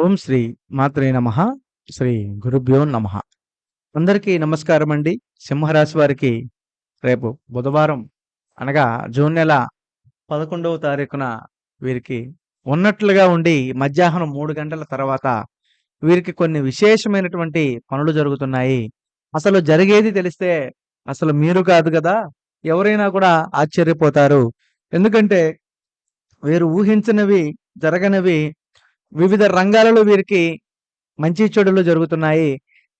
ఓం శ్రీ మాత్రే నమ. శ్రీ గురుభ్యో నమ. అందరికీ నమస్కారం అండి. సింహరాశి వారికి రేపు బుధవారం అనగా జూన్ నెల పదకొండవ తారీఖున వీరికి ఉన్నట్లుగా ఉండి మధ్యాహ్నం మూడు గంటల తర్వాత వీరికి కొన్ని విశేషమైనటువంటి పనులు జరుగుతున్నాయి. అసలు జరిగేది తెలిస్తే అసలు మీరు కాదు కదా ఎవరైనా కూడా ఆశ్చర్యపోతారు. ఎందుకంటే వీరు ఊహించినవి జరగనివి వివిధ రంగాలలో వీరికి మంచి చెడులు జరుగుతున్నాయి.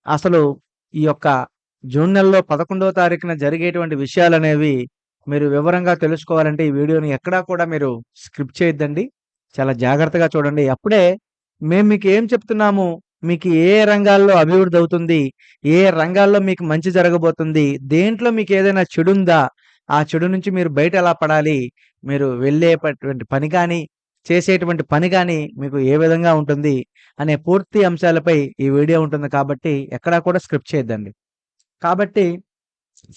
అసలు ఈ యొక్క జూన్ నెలలో పదకొండవ తారీఖున జరిగేటువంటి విషయాలు అనేవి మీరు వివరంగా తెలుసుకోవాలంటే ఈ వీడియోని ఎక్కడా కూడా మీరు స్క్రిప్ట్ చేయొద్దండి. చాలా జాగ్రత్తగా చూడండి. అప్పుడే మేము మీకు ఏం చెప్తున్నాము? మీకు ఏ రంగాల్లో అభివృద్ధి అవుతుంది? ఏ రంగాల్లో మీకు మంచి జరగబోతుంది? దేంట్లో మీకు ఏదైనా చెడు ఉందా ఆ చెడు నుంచి మీరు బయట ఎలా పడాలి? మీరు వెళ్ళేటువంటి పని కానీ చేసేటువంటి పని కానీ మీకు ఏ విధంగా ఉంటుంది అనే పూర్తి అంశాలపై ఈ వీడియో ఉంటుంది కాబట్టి ఎక్కడా కూడా స్క్రిప్ట్ చేయొద్దండి. కాబట్టి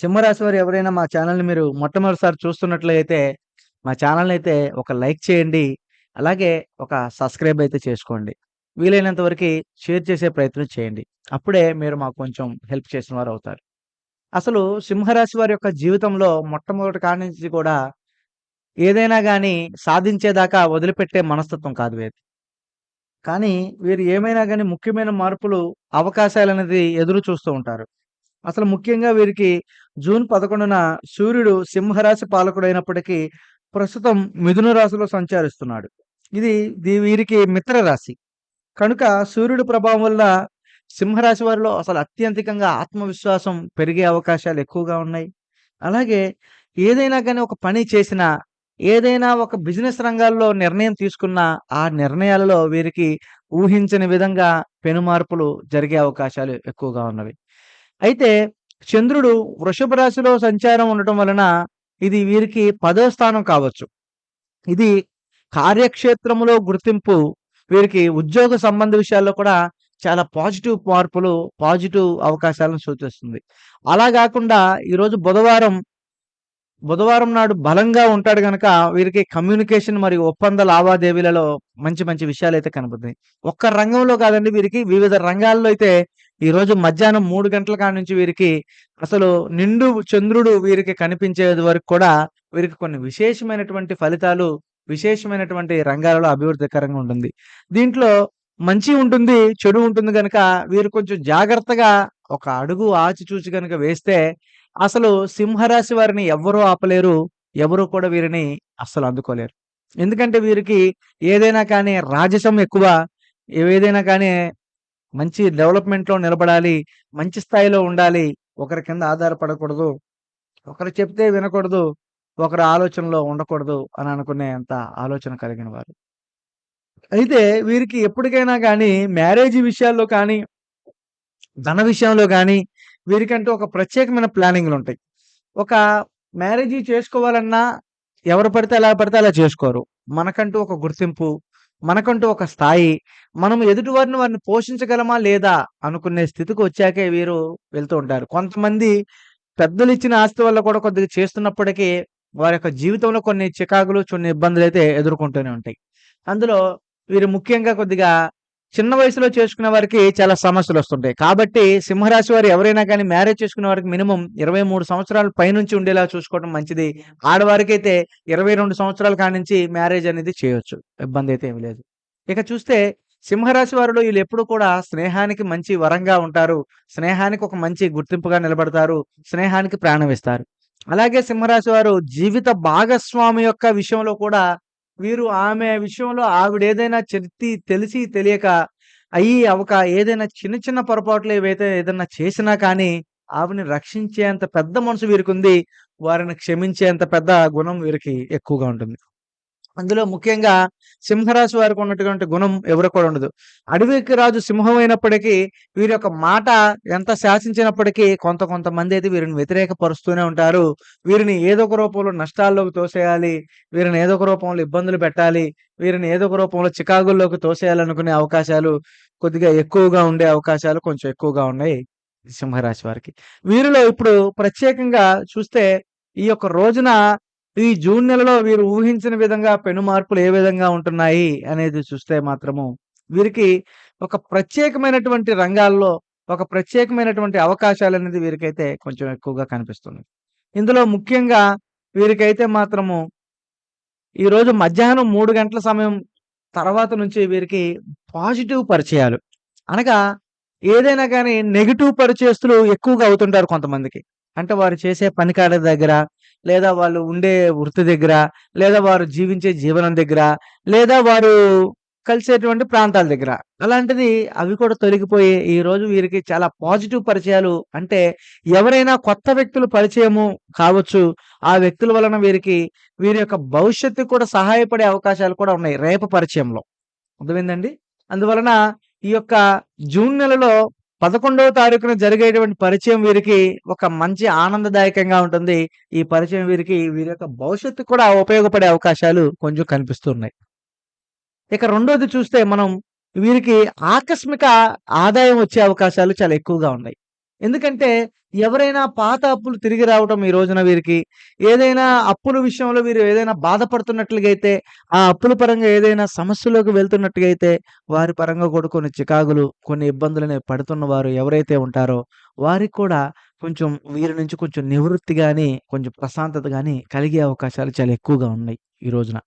సింహరాశి వారు ఎవరైనా మా ఛానల్ని మీరు మొట్టమొదటిసారి చూస్తున్నట్లయితే మా ఛానల్ని అయితే ఒక లైక్ చేయండి అలాగే ఒక సబ్స్క్రైబ్ అయితే చేసుకోండి. వీలైనంత వరకు షేర్ చేసే ప్రయత్నం చేయండి. అప్పుడే మీరు మాకు కొంచెం హెల్ప్ చేసిన వారు అవుతారు. అసలు సింహరాశి వారి యొక్క జీవితంలో మొట్టమొదటి కాడి నుంచి కూడా ఏదైనా కానీ సాధించేదాకా వదిలిపెట్టే మనస్తత్వం కాదు వీరి కానీ వీరు ఏమైనా కానీ ముఖ్యమైన మార్పులు అవకాశాలు అనేది ఎదురు చూస్తూ ఉంటారు. అసలు ముఖ్యంగా వీరికి జూన్ పదకొండున సూర్యుడు సింహరాశి పాలకుడైనప్పటికీ ప్రస్తుతం మిథున రాశిలో సంచరిస్తున్నాడు. ఇది వీరికి మిత్ర రాశి. కనుక సూర్యుడి ప్రభావం వల్ల సింహరాశి వారిలో అసలు అత్యంతికంగా ఆత్మవిశ్వాసం పెరిగే అవకాశాలు ఎక్కువగా ఉన్నాయి. అలాగే ఏదైనా కానీ ఒక పని చేసినా ఏదైనా ఒక బిజినెస్ రంగాల్లో నిర్ణయం తీసుకున్న ఆ నిర్ణయాలలో వీరికి ఊహించని విధంగా పెనుమార్పులు జరిగే అవకాశాలు ఎక్కువగా ఉన్నవి. అయితే చంద్రుడు వృషభ రాశిలో సంచారం ఉండటం వలన ఇది వీరికి పదో స్థానం కావచ్చు. ఇది కార్యక్షేత్రములో గుర్తింపు వీరికి ఉద్యోగ సంబంధ విషయాల్లో కూడా చాలా పాజిటివ్ మార్పులు పాజిటివ్ అవకాశాలను సూచిస్తుంది. అలా కాకుండా ఈరోజు బుధవారం బుధవారం నాడు బలంగా ఉంటాడు గనక వీరికి కమ్యూనికేషన్ మరియు ఒప్పంద లావాదేవీలలో మంచి మంచి విషయాలు అయితే కనబడుతున్నాయి. ఒక్క రంగంలో కాదండి వీరికి వివిధ రంగాల్లో అయితే ఈ రోజు మధ్యాహ్నం మూడు గంటల కాడ నుంచి వీరికి అసలు నిండు చంద్రుడు వీరికి కనిపించేది వరకు కూడా వీరికి కొన్ని విశేషమైనటువంటి ఫలితాలు విశేషమైనటువంటి రంగాలలో అభివృద్ధికరంగా ఉంటుంది. దీంట్లో మంచి ఉంటుంది చెడు ఉంటుంది కనుక వీరు కొంచెం జాగ్రత్తగా ఒక అడుగు ఆచి చూచి కనుక వేస్తే అసలు సింహరాశి వారిని ఎవరూ ఆపలేరు ఎవరు కూడా వీరిని అస్సలు అందుకోలేరు. ఎందుకంటే వీరికి ఏదైనా కానీ రాజసం ఎక్కువ ఏదైనా కానీ మంచి డెవలప్మెంట్లో నిలబడాలి మంచి స్థాయిలో ఉండాలి ఒకరి కింద ఆధారపడకూడదు ఒకరు చెప్తే వినకూడదు ఒకరి ఆలోచనలో ఉండకూడదు అని అనుకునే అంత ఆలోచన కలిగిన వారు. అయితే వీరికి ఎప్పటికైనా కానీ మ్యారేజ్ విషయాల్లో కానీ ధన విషయంలో కానీ వీరికంటూ ఒక ప్రత్యేకమైన ప్లానింగ్లు ఉంటాయి. ఒక మ్యారేజ్ చేసుకోవాలన్నా ఎవరు పడితే ఎలా పడితే అలా చేసుకోరు. మనకంటూ ఒక గుర్తింపు మనకంటూ ఒక స్థాయి మనం ఎదుటి వారిని వారిని పోషించగలమా లేదా అనుకునే స్థితికి వచ్చాకే వీరు వెళ్తూ ఉంటారు. కొంతమంది పెద్దలు ఇచ్చిన ఆస్తి వల్ల కూడా కొద్దిగా చేస్తున్నప్పటికీ వారి యొక్క జీవితంలో కొన్ని చికాకులు కొన్ని ఇబ్బందులు అయితే ఎదుర్కొంటూనే ఉంటాయి. అందులో వీరు ముఖ్యంగా కొద్దిగా చిన్న వయసులో చేసుకునే వారికి చాలా సమస్యలు వస్తుంటాయి. కాబట్టి సింహరాశి వారు ఎవరైనా కానీ మ్యారేజ్ చేసుకునే వారికి మినిమం ఇరవై మూడు సంవత్సరాల పైనుంచి ఉండేలా చూసుకోవడం మంచిది. ఆడవారికి అయితే ఇరవై రెండు సంవత్సరాల కానించి మ్యారేజ్ అనేది చేయొచ్చు. ఇబ్బంది అయితే ఏమి లేదు. ఇక చూస్తే సింహరాశి వారిలో వీళ్ళు ఎప్పుడు కూడా స్నేహానికి మంచి వరంగా ఉంటారు. స్నేహానికి ఒక మంచి గుర్తింపుగా నిలబడతారు. స్నేహానికి ప్రాణం ఇస్తారు. అలాగే సింహరాశి వారు జీవిత భాగస్వామి యొక్క విషయంలో కూడా వీరు ఆమె విషయంలో ఆవిడ ఏదైనా చెత్తి తెలిసి తెలియక అయ్యి అవక ఏదైనా చిన్న చిన్న పొరపాట్లు ఏవైతే ఏదైనా చేసినా కానీ ఆవిడని రక్షించేంత పెద్ద మనసు వీరికి ఉంది వారిని క్షమించేంత పెద్ద గుణం వీరికి ఎక్కువగా ఉంటుంది. అందులో ముఖ్యంగా సింహరాశి వారికి ఉన్నటువంటి గుణం ఎవరు కూడా ఉండదు. అడవికి రాజు సింహం అయినప్పటికీ వీరి యొక్క మాట ఎంత శాసించినప్పటికీ కొంత కొంతమంది అయితే వీరిని వ్యతిరేకపరుస్తూనే ఉంటారు. వీరిని ఏదో ఒక రూపంలో నష్టాల్లోకి తోసేయాలి వీరిని ఏదో ఒక రూపంలో ఇబ్బందులు పెట్టాలి వీరిని ఏదో ఒక రూపంలో చికాగుల్లోకి తోసేయాలనుకునే అవకాశాలు కొద్దిగా ఎక్కువగా ఉండే అవకాశాలు కొంచెం ఎక్కువగా ఉన్నాయి సింహరాశి వారికి. వీరిలో ఇప్పుడు ప్రత్యేకంగా చూస్తే ఈ యొక్క రోజున ఈ జూన్ నెలలో వీరు ఊహించిన విధంగా పెను మార్పులు ఏ విధంగా ఉంటున్నాయి అనేది చూస్తే మాత్రము వీరికి ఒక ప్రత్యేకమైనటువంటి రంగాల్లో ఒక ప్రత్యేకమైనటువంటి అవకాశాలు అనేది వీరికైతే కొంచెం ఎక్కువగా కనిపిస్తుంది. ఇందులో ముఖ్యంగా వీరికైతే మాత్రము ఈరోజు మధ్యాహ్నం మూడు గంటల సమయం తర్వాత నుంచి వీరికి పాజిటివ్ పరిచయాలు. అనగా ఏదైనా కానీ నెగిటివ్ పరిచయస్తులు ఎక్కువగా అవుతుంటారు కొంతమందికి. అంటే వారు చేసే పనికాడ దగ్గర, లేదా వాళ్ళు ఉండే వృత్తి దగ్గర, లేదా వారు జీవించే జీవనం దగ్గర, లేదా వారు కలిసేటువంటి ప్రాంతాల దగ్గర. అలాంటిది అవి కూడా తొలగిపోయి ఈరోజు వీరికి చాలా పాజిటివ్ పరిచయాలు అంటే ఎవరైనా కొత్త వ్యక్తులు పరిచయము కావచ్చు. ఆ వ్యక్తుల వలన వీరికి వీరి యొక్క భవిష్యత్తుకు కూడా సహాయపడే అవకాశాలు కూడా ఉన్నాయి రేప పరిచయంలో. అర్థమైందండి? అందువలన ఈ యొక్క జూన్ నెలలో 11వ తారీఖున జరిగేటువంటి పరిచయం వీరికి ఒక మంచి ఆనందదాయకంగా ఉంటుంది. ఈ పరిచయం వీరికి వీరి యొక్క భవిష్యత్తు కూడా ఉపయోగపడే అవకాశాలు కొంచెం కనిపిస్తున్నాయి. ఇక రెండోది చూస్తే మనం వీరికి ఆకస్మిక ఆదాయం వచ్చే అవకాశాలు చాలా ఎక్కువగా ఉన్నాయి. ఎందుకంటే ఎవరైనా పాత అప్పులు తిరిగి రావటం ఈ రోజున వీరికి, ఏదైనా అప్పుల విషయంలో వీరు ఏదైనా బాధపడుతున్నట్లుగైతే, ఆ అప్పుల పరంగా ఏదైనా సమస్యలోకి వెళ్తున్నట్టుగా అయితే, వారి పరంగా కూడా కొన్ని చికాకులు, కొన్ని ఇబ్బందులని పడుతున్న వారు ఎవరైతే ఉంటారో, వారికి కూడా కొంచెం వీరి నుంచి కొంచెం నివృత్తి కానీ కొంచెం ప్రశాంతత కానీ కలిగే అవకాశాలు చాలా ఎక్కువగా ఉన్నాయి ఈ రోజున.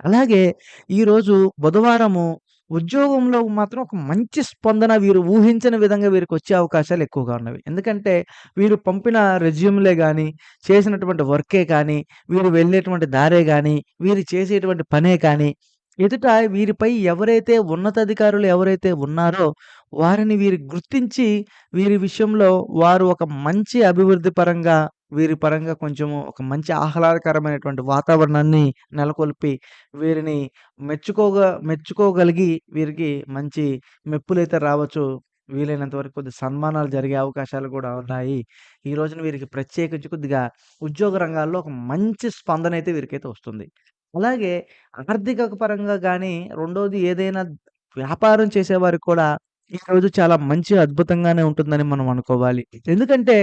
అలాగే ఈరోజు బుధవారము ఉద్యోగంలో మాత్రం ఒక మంచి స్పందన వీరు ఊహించని విధంగా వీరికి వచ్చే అవకాశాలు ఎక్కువగా ఉన్నవి. ఎందుకంటే వీరు పంపిన రెజ్యూమ్‌లే కానీ చేసినటువంటి వర్కే కానీ, వీరు వెళ్ళేటువంటి దారే కానీ వీరు చేసేటువంటి పనే కానీ, ఎదుట వీరిపై ఎవరైతే ఉన్నతాధికారులు ఎవరైతే ఉన్నారో, వారిని వీరు గుర్తించి వీరి విషయంలో వారు ఒక మంచి అభివృద్ధి పరంగా, వీరి పరంగా కొంచెము ఒక మంచి ఆహ్లాదకరమైనటువంటి వాతావరణాన్ని నెలకొల్పి, వీరిని మెచ్చుకోగా మెచ్చుకోగలిగి వీరికి మంచి మెప్పులైతే రావచ్చు. వీలైనంత వరకు కొద్దిగా సన్మానాలు జరిగే అవకాశాలు కూడా ఉన్నాయి. ఈ రోజున వీరికి ప్రత్యేకించి కొద్దిగా ఉద్యోగ రంగాల్లో ఒక మంచి స్పందన అయితే వీరికైతే వస్తుంది. అలాగే ఆర్థిక పరంగా కానీ రెండోది ఏదైనా వ్యాపారం చేసేవారికి కూడా ఈరోజు చాలా మంచి అద్భుతంగానే ఉంటుందని మనం అనుకోవాలి. ఎందుకంటే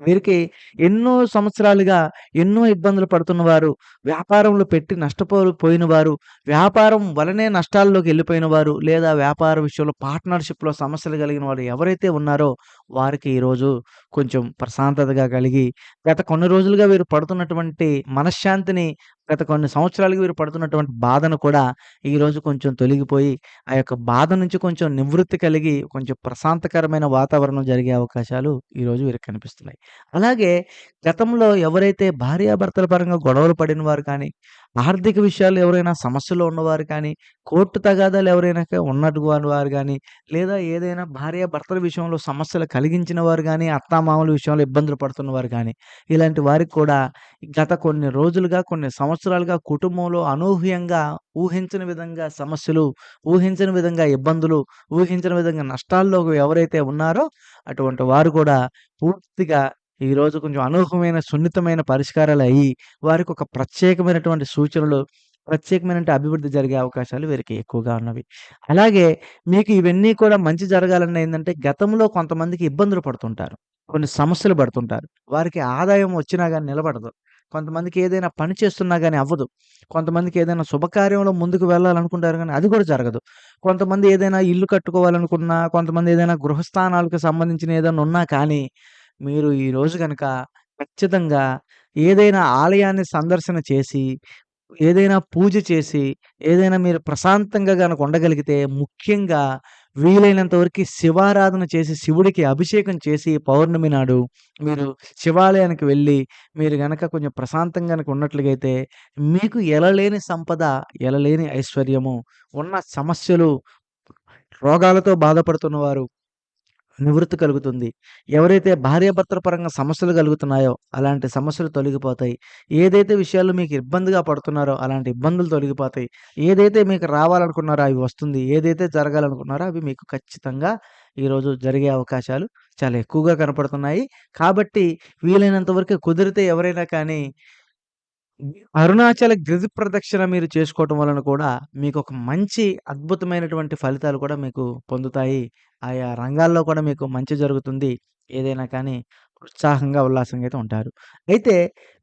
వీరికి ఎన్నో సంవత్సరాలుగా ఎన్నో ఇబ్బందులు పడుతున్నవారు, వ్యాపారంలో పెట్టి నష్టపోయిన వారు వ్యాపారం వలనే నష్టాల్లోకి వెళ్ళిపోయిన వారు, లేదా వ్యాపార విషయంలో పార్ట్నర్‌షిప్‌లో సమస్యలు కలిగిన వారు ఎవరైతే ఉన్నారో, వారికి ఈరోజు కొంచెం ప్రశాంతతగా కలిగి, గత కొన్ని రోజులుగా వీరు పడుతున్నటువంటి మనశ్శాంతిని, గత కొన్ని సంవత్సరాలుగా వీరు పడుతున్నటువంటి బాధను కూడా ఈరోజు కొంచెం తొలగిపోయి, ఆ యొక్క బాధ నుంచి కొంచెం నివృత్తి కలిగి, కొంచెం ప్రశాంతకరమైన వాతావరణం జరిగే అవకాశాలు ఈరోజు వీరికి కనిపిస్తున్నాయి. అలాగే గతంలో ఎవరైతే భార్యాభర్తల పరంగా గొడవలు పడిన వారు కానీ, ఆర్థిక విషయాలు ఎవరైనా సమస్యలో ఉన్నవారు కానీ, కోర్టు తగాదాలు ఎవరైనా ఉన్నట్టుగా వారు కానీ లేదా ఏదైనా భార్యాభర్తల విషయంలో సమస్యలు కలిగించిన వారు కానీ అత్తామామల విషయంలో ఇబ్బందులు పడుతున్నవారు కానీ ఇలాంటి వారికి కూడా గత కొన్ని రోజులుగా, కొన్ని సంవత్సరాలుగా కుటుంబంలో అనూహ్యంగా ఊహించని విధంగా సమస్యలు, ఊహించని విధంగా ఇబ్బందులు, ఊహించని విధంగా నష్టాల్లో ఎవరైతే ఉన్నారో, అటువంటి వారు కూడా పూర్తిగా ఈరోజు కొంచెం అనూహ్యమైన, సున్నితమైన పరిష్కారాలు అయ్యి వారికొక ప్రత్యేకమైనటువంటి సూచనలు, ప్రత్యేకమైన అభివృద్ధి జరిగే అవకాశాలు వీరికి ఎక్కువగా ఉన్నవి. అలాగే మీకు ఇవన్నీ కూడా మంచి జరగాలన్న ఏంటంటే గతంలో కొంతమందికి ఇబ్బందులు పడుతుంటారు. కొన్ని సమస్యలు పడుతుంటారు. వారికి ఆదాయం వచ్చినా కానీ నిలబడదు. కొంతమందికి ఏదైనా పని చేస్తున్నా కానీ అవ్వదు. కొంతమందికి ఏదైనా శుభకార్యంలో ముందుకు వెళ్ళాలనుకుంటారు కానీ అది కూడా జరగదు. కొంతమంది ఏదైనా ఇల్లు కట్టుకోవాలనుకున్నా, కొంతమంది ఏదైనా గృహస్థానాలకు సంబంధించిన ఏదైనా ఉన్నా కానీ, మీరు ఈరోజు కనుక ఖచ్చితంగా ఏదైనా ఆలయాన్ని సందర్శన చేసి, ఏదైనా పూజ చేసి, ఏదైనా మీరు ప్రశాంతంగా కనుక ఉండగలిగితే, ముఖ్యంగా వీలైనంత వరకు శివారాధన చేసి, శివుడికి అభిషేకం చేసి పౌర్ణమి నాడు మీరు శివాలయానికి వెళ్ళి, మీరు గనక కొంచెం ప్రశాంతంగా కనుక ఉన్నట్లుగైతే, మీకు ఎలలేని సంపద, ఎలలేని ఐశ్వర్యము, ఉన్న సమస్యలు, రోగాలతో బాధపడుతున్నవారు నివృత్తి కలుగుతుంది. ఎవరైతే భార్యాభర్తల పరంగా సమస్యలు కలుగుతున్నాయో, అలాంటి సమస్యలు తొలగిపోతాయి. ఏదైతే విషయాలు మీకు ఇబ్బందిగా పడుతున్నారో, అలాంటి ఇబ్బందులు తొలగిపోతాయి. ఏదైతే మీకు రావాలనుకున్నారో అవి వస్తుంది. ఏదైతే జరగాలనుకున్నారో అవి మీకు ఖచ్చితంగా ఈరోజు జరిగే అవకాశాలు చాలా ఎక్కువగా కనపడుతున్నాయి. కాబట్టి వీలైనంత వరకు కుదిరితే ఎవరైనా కానీ అరుణాచల గిరి ప్రదక్షిణ మీరు చేసుకోవటం వలన కూడా మీకు ఒక మంచి అద్భుతమైనటువంటి ఫలితాలు కూడా మీకు పొందుతాయి. ఆయా రంగాల్లో కూడా మీకు మంచి జరుగుతుంది. ఏదైనా కానీ ఉత్సాహంగా, ఉల్లాసంగా అయితే ఉంటారు. అయితే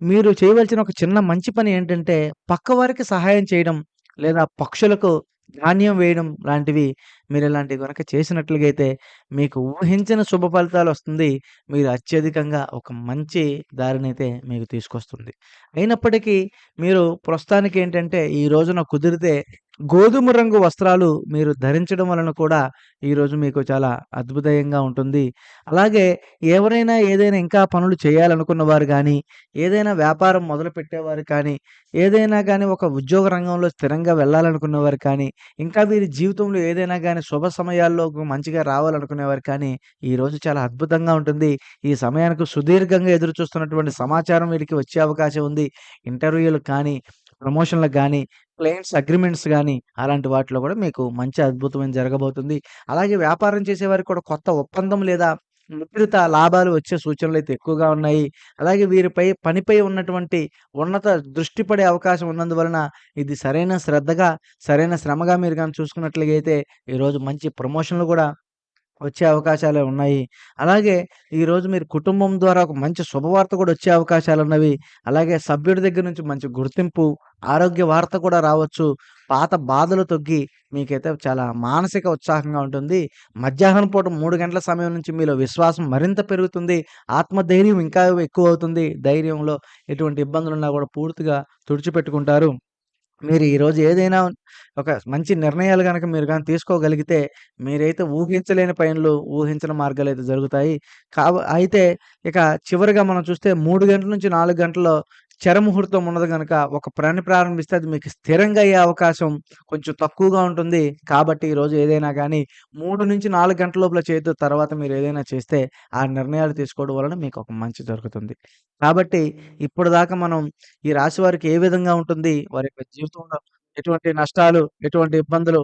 మీరు చేయవలసిన ఒక చిన్న మంచి పని ఏంటంటే, పక్కవారికి సహాయం చేయడం, లేదా పక్షులకు ధాన్యం వేయడం లాంటివి మీరు ఇలాంటివి గనక చేసినట్లుగా అయితే మీకు ఊహించిన శుభ ఫలితాలు వస్తుంది. మీరు అత్యధికంగా ఒక మంచి దారినైతే మీకు తీసుకొస్తుంది. అయినప్పటికీ మీరు ప్రస్తుతానికి ఏంటంటే ఈ రోజున కుదిరితే గోధుమ రంగు వస్త్రాలు మీరు ధరించడం వలన కూడా ఈరోజు మీకు చాలా అద్భుతయంగా ఉంటుంది. అలాగే ఎవరైనా ఏదైనా ఇంకా పనులు చేయాలనుకున్న వారు కానీ ఏదైనా వ్యాపారం మొదలుపెట్టేవారు కానీ, ఏదైనా కానీ ఒక ఉద్యోగ రంగంలో స్థిరంగా వెళ్ళాలనుకున్నవారు కానీ, ఇంకా వీరి జీవితంలో ఏదైనా కానీ శుభ సమయాల్లో మంచిగా రావాలనుకునేవారు కానీ, ఈరోజు చాలా అద్భుతంగా ఉంటుంది. ఈ సమయానికి సుదీర్ఘంగా ఎదురు చూస్తున్నటువంటి సమాచారం వీరికి వచ్చే అవకాశం ఉంది. ఇంటర్వ్యూ‌లకు కానీ, ప్రమోషన్‌లకు కానీ క్లయింట్స్ అగ్రిమెంట్స్ కానీ అలాంటి వాటిలో కూడా మీకు మంచి అద్భుతమైన జరగబోతుంది. అలాగే వ్యాపారం చేసేవారికి కూడా కొత్త ఒప్పందం లేదా విపరీత లాభాలు వచ్చే సూచనలు అయితే ఎక్కువగా ఉన్నాయి. అలాగే వీరిపై పనిపై ఉన్నటువంటి ఉన్నత దృష్టి పడే అవకాశం ఉన్నందువలన ఇది సరైన శ్రద్ధగా, సరైన శ్రమగా మీరు కానీ చూసుకున్నట్లయితే ఈరోజు మంచి ప్రమోషన్‌లు కూడా వచ్చే అవకాశాలు ఉన్నాయి. అలాగే ఈరోజు మీరు కుటుంబం ద్వారా ఒక మంచి శుభవార్త కూడా వచ్చే అవకాశాలు ఉన్నవి అలాగే సభ్యుడి దగ్గర నుంచి మంచి గుర్తింపు, ఆరోగ్య వార్త కూడా రావచ్చు. పాత బాధలు తొగ్గి మీకైతే చాలా మానసిక ఉత్సాహంగా ఉంటుంది. మధ్యాహ్నం పూట మూడు గంటల సమయం నుంచి మీలో విశ్వాసం మరింత పెరుగుతుంది. ఆత్మధైర్యం ఇంకా ఎక్కువ అవుతుంది ధైర్యంలో ఎటువంటి ఇబ్బందులున్నా కూడా పూర్తిగా తుడిచిపెట్టుకుంటారు. మీరు ఈరోజు ఏదైనా ఒక మంచి నిర్ణయాలు గనక మీరు కానీ తీసుకోగలిగితే మీరైతే ఊహించలేని పనులు, మార్గాలు అయితే జరుగుతాయి. కాబ అయితే ఇక చివరిగా మనం చూస్తే మూడు గంటల నుంచి నాలుగు గంటల్లో చరముహూర్తం ఉన్నది కనుక ఒక పని ప్రారంభిస్తే అది మీకు స్థిరంగా అయ్యే అవకాశం కొంచెం తక్కువగా ఉంటుంది. కాబట్టి ఈరోజు ఏదైనా కానీ మూడు నుంచి నాలుగు గంటల లోపల చేయొద్దు. తర్వాత మీరు ఏదైనా చేస్తే ఆ నిర్ణయాలు తీసుకోవడం వలన మీకు ఒక మంచి జరుగుతుంది. కాబట్టి ఇప్పుడు దాకా మనం ఈ రాశి వారికి ఏ విధంగా ఉంటుంది, వారి యొక్క జీవితంలో ఎటువంటి నష్టాలు, ఎటువంటి ఇబ్బందులు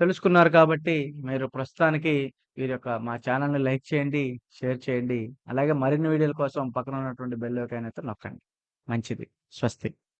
తెలుసుకున్నారు కాబట్టి మీరు ప్రస్తుతానికి వీరి యొక్క మా ఛానల్ని లైక్ చేయండి, షేర్ చేయండి. అలాగే మరిన్ని వీడియోల కోసం పక్కన ఉన్నటువంటి బెల్ అయితే నొక్కండి. మంచిది. స్వస్తి.